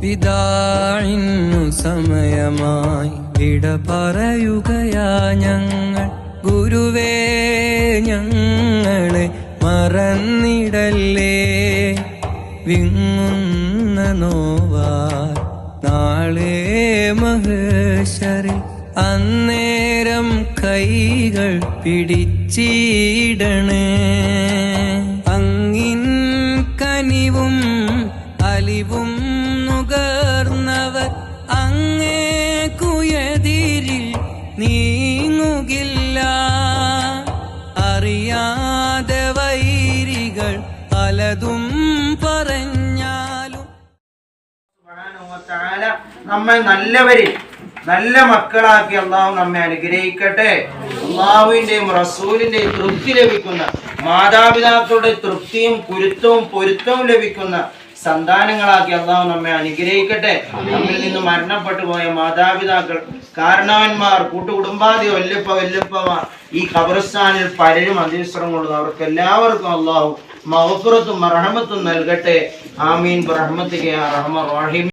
വിദാഴിന്നു സമയമായി വിട പറയുകയാ ഞങ്ങൾ. ഗുരുവേ ഞങ്ങളെ മറന്നിടല്ലേ? വിങ്ങുന്ന നോവാ നാളെ മഹേശ്വരി അന്നേരം കൈകൾ പിടിച്ചിടണേ. അങ്ങിൻ കനിവും അലിവും നീങ്ങുകില്ല. അറിയാതെ വൈരികൾ പലതും പറഞ്ഞാലും. നമ്മൾ നല്ലവരെ നല്ല മക്കളാക്കി അള്ളാഹു നമ്മെ അനുഗ്രഹിക്കട്ടെ. അള്ളാഹുവിന്റെയും റസൂലിന്റെയും തൃപ്തി ലഭിക്കുന്ന മാതാപിതാക്കളുടെ തൃപ്തിയും കുരുത്തവും പൊരുത്തവും ലഭിക്കുന്ന സന്താനങ്ങളാക്കി അള്ളാഹു നമ്മെ അനുഗ്രഹിക്കട്ടെ. നമ്മിൽ നിന്ന് മരണപ്പെട്ടു പോയ മാതാപിതാക്കൾ കാരണവന്മാർ കൂട്ടുകുടുംബാദി വല്യപ്പ വല്യപ്പമാർ ഈ ഖബർസ്ഥാനിൽ പലരും അന്ത്യശ്രം കൊള്ളുന്നു അവർക്ക് എല്ലാവർക്കും അള്ളാഹു മഹഫുറത്തും റഹമത്തും നൽകട്ടെ. ആമീൻ. റഹ്മത്തിക്ക് റഹ്മ റഹീം.